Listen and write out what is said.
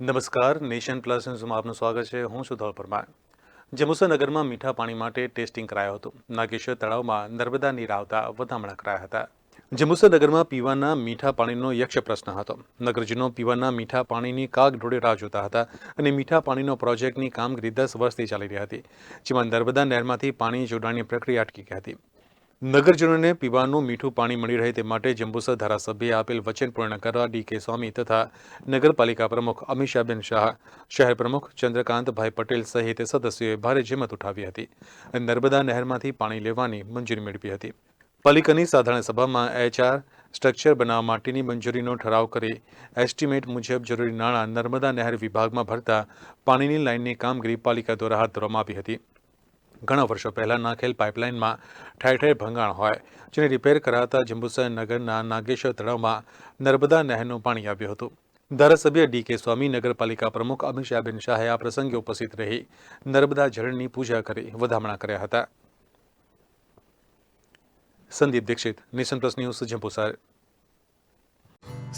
નમસ્કાર, nation plus ન્યૂઝમાં આપનું સ્વાગત છે. હું સુધોલ પરમાર. જમુસરનગરમાં મીઠા પાણી માટે ટેસ્ટિંગ કરાયું હતું. નાગેશ્વર તળાવમાં નર્મદા નીર આવતા વધામણા કરાયા હતા. જમુસરનગરમાં પીવાના મીઠા પાણીનો યક્ષ પ્રશ્ન હતો. નગરજનો પીવાના મીઠા પાણીની કાગ ઢોળે રાહ જોતા હતા અને મીઠા પાણીનો પ્રોજેક્ટની કામગીરી દસ વર્ષથી ચાલી રહી હતી, જેમાં નર્મદા નહેરમાંથી પાણી જોડાણની પ્રક્રિયા અટકી ગઈ હતી. નગરજનોને પીવાનું મીઠું પાણી મળી રહે તે માટે જંબુસર ધારાસભ્યે આપેલ વચન પૂર્ણ કરવા ડીકે સ્વામી તથા નગરપાલિકા પ્રમુખ અમિષાબેન શાહ, શહેર પ્રમુખ ચંદ્રકાંતભાઈ પટેલ સહિત સદસ્યોએ ભારે જેમત ઉઠાવી હતી નર્મદા નહેરમાંથી પાણી લેવાની મંજૂરી મેળવી હતી. પાલિકાની સાધારણ સભામાં એચઆર સ્ટ્રક્ચર બનાવવા માટેની મંજૂરીનો ઠરાવ કરી એસ્ટિમેટ મુજબ જરૂરી નાણાં નર્મદા નહેર વિભાગમાં ભરતા પાણીની લાઇનની કામગીરી પાલિકા દ્વારા હાથ ધરવામાં આવી હતી. ઘણા વર્ષો પહેલાં નાખેલ પાઇપલાઇનમાં ઠેર ઠેર ભંગાણ હોય, જેને રિપેર કરાતા જંબુસર નગરના નાગેશ્વર તળાવમાં નર્મદા નહેરનું પાણી આવ્યું હતું. ધારાસભ્ય ડી કે સ્વામી, નગરપાલિકા પ્રમુખ અમિષાબેન શાહે આ પ્રસંગે ઉપસ્થિત રહી નર્મદા જળની પૂજા કરી વધામણા કર્યા હતા. Sandeep Dixit, nation plus news Jambusar.